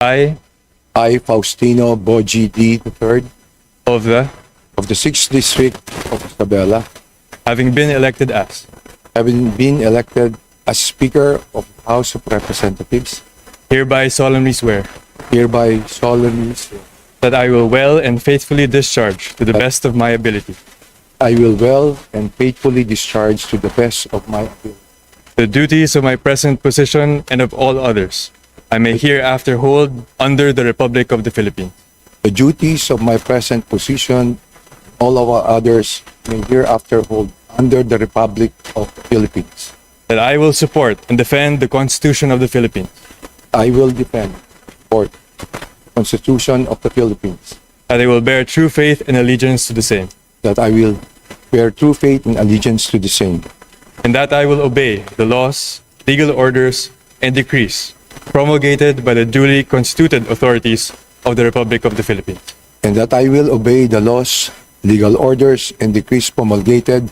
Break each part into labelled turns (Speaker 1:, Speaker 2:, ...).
Speaker 1: I,
Speaker 2: I, Faustino Boji D. III
Speaker 1: of the,
Speaker 2: of the 6th District of Isabela,
Speaker 1: having been elected as
Speaker 2: having been elected as Speaker of the House of Representatives,
Speaker 1: hereby solemnly swear
Speaker 2: hereby solemnly swear
Speaker 1: that I will well and faithfully discharge to the best of my ability
Speaker 2: I will well and faithfully discharge to the best of my ability
Speaker 1: the duties of my present position and of all others I may hereafter hold under the Republic of the Philippines,
Speaker 2: the duties of my present position, all of our others may hereafter hold under the Republic of the Philippines.
Speaker 1: that I will support and defend the Constitution of the Philippines,
Speaker 2: I will defend, support the Constitution of the Philippines,
Speaker 1: that I will bear true faith and allegiance to the same,
Speaker 2: that I will bear true faith and allegiance to the same,
Speaker 1: and that I will obey the laws, legal orders, and decrees promulgated by the duly constituted authorities of the Republic of the Philippines,
Speaker 2: and that I will obey the laws, legal orders, and decrees promulgated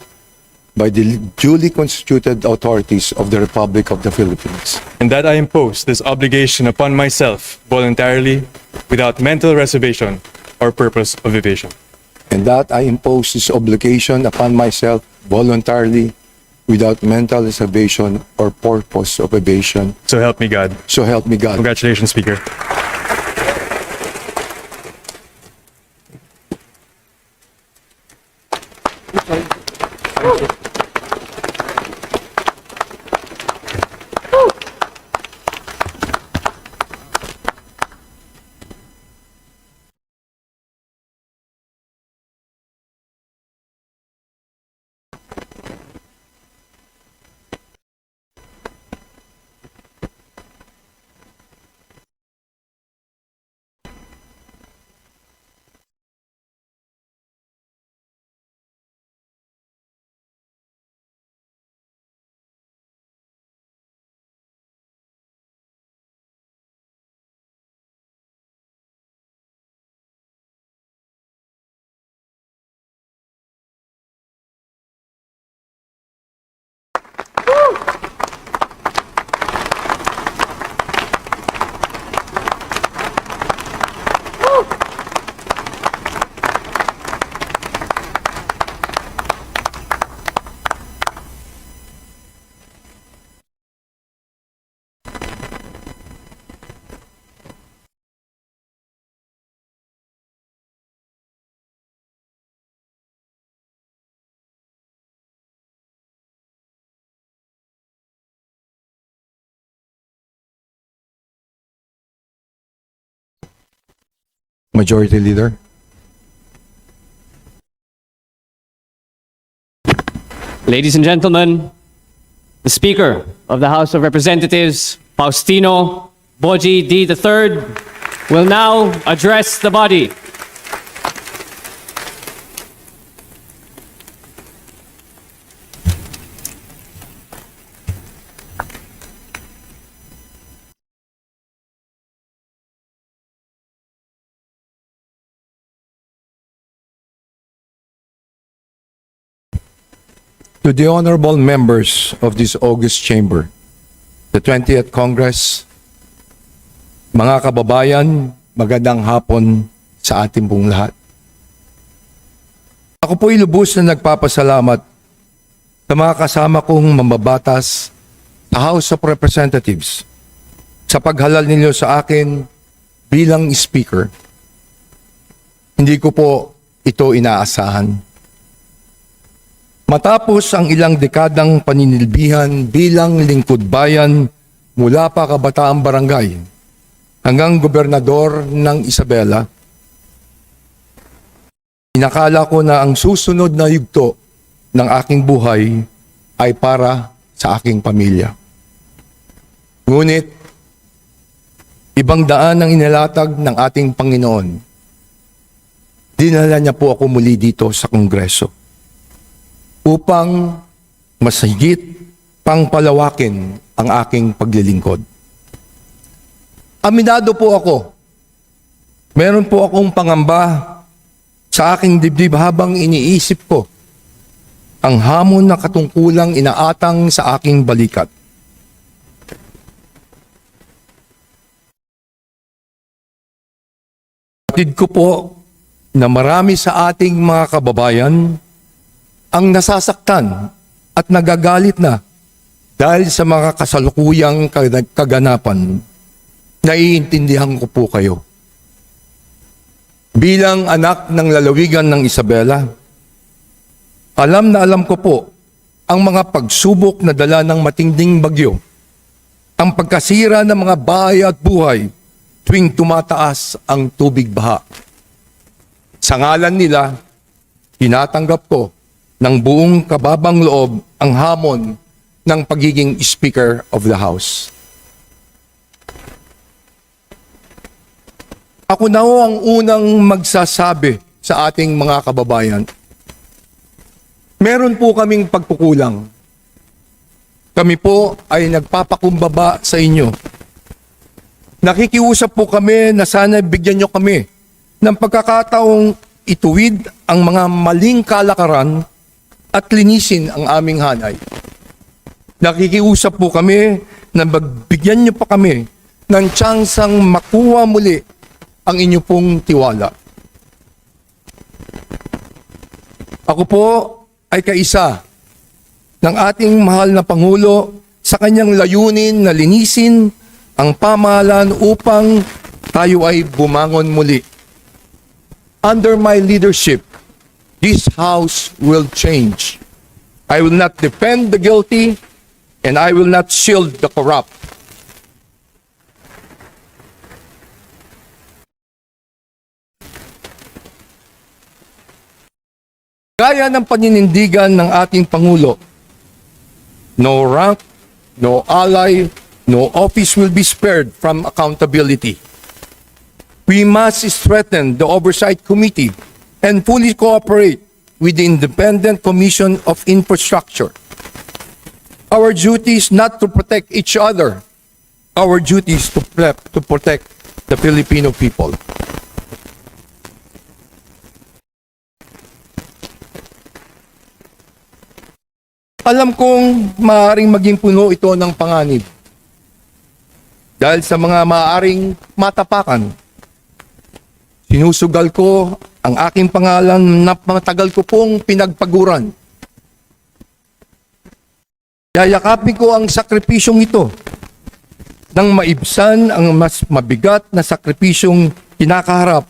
Speaker 2: by the duly constituted authorities of the Republic of the Philippines,
Speaker 1: and that I impose this obligation upon myself voluntarily without mental reservation or purpose of evasion.
Speaker 2: and that I impose this obligation upon myself voluntarily without mental reservation or purpose of evasion.
Speaker 1: So help me God.
Speaker 2: So help me God.
Speaker 1: Congratulations, Speaker.
Speaker 2: Majority Leader.
Speaker 3: Ladies and gentlemen, the Speaker of the House of Representatives, Faustino Boji D. III, will now address the body.
Speaker 2: To the honorable members of this August Chamber, the 20th Congress, mga kababayan, magandang hapon sa ating pong lahat. Ako po'y lubos na nagpapasalamat sa mga kasama kong mambabatas sa House of Representatives sa paghalal ninyo sa akin bilang Speaker. Hindi ko po ito inaasahan. Matapos ang ilang dekadang paninilbihan bilang lingkod bayan mula pa kabataang barangay hanggang gobernador ng Isabela, inakala ko na ang susunod na yugto ng aking buhay ay para sa aking pamilya. Ngunit, ibang daan ang inilatag ng ating Panginoon. Dinala niya po ako muli dito sa Kongreso upang mas higit pang palawakin ang aking paglilingkod. Aminado po ako. Meron po akong pangamba sa aking dibdib habang iniisip ko ang hamon na katungkulang inaatang sa aking balikat. Batid ko po na marami sa ating mga kababayan ang nasasaktan at nagagalit na dahil sa mga kasalukuyang kag- kaganapan. Naiintindihan ko po kayo. Bilang anak ng lalawigan ng Isabela, alam na alam ko po ang mga pagsubok na dala ng matinding bagyo, ang pagkasira ng mga bahay at buhay tuwing tumataas ang tubig baha. Sa ngalan nila, tinatanggap ko ng buong kababang loob ang hamon ng pagiging Speaker of the House. Ako na ho ang unang magsasabi sa ating mga kababayan. Meron po kaming pagkukulang. Kami po ay nagpapakumbaba sa inyo. Nakikiusap po kami na sana bigyan nyo kami ng pagkakataong ituwid ang mga maling kalakaran at linisin ang aming hanay. Nakikiusap po kami na magbigyan nyo pa kami ng tsansang makuha muli ang inyo pong tiwala. Ako po ay kaisa ng ating mahal na Pangulo sa kanyang layunin na linisin ang pamahalaan upang tayo ay bumangon muli. Under my leadership, this house will change. I will not defend the guilty and I will not shield the corrupt. Gaya ng paninindigan ng ating Pangulo, no rank, no ally, no office will be spared from accountability. We must strengthen the Oversight Committee and fully cooperate with the Independent Commission of Infrastructure. Our duty is not to protect each other. Our duty is to, to protect the Filipino people. Alam kong maaaring maging puno ito ng panganib. Dahil sa mga maaaring matapakan. Sinusugal ko ang aking pangalan na matagal ko pong pinagpaguran. Yayakapin ko ang sakripisyong ito nang maibsan ang mas mabigat na sakripisyong kinakaharap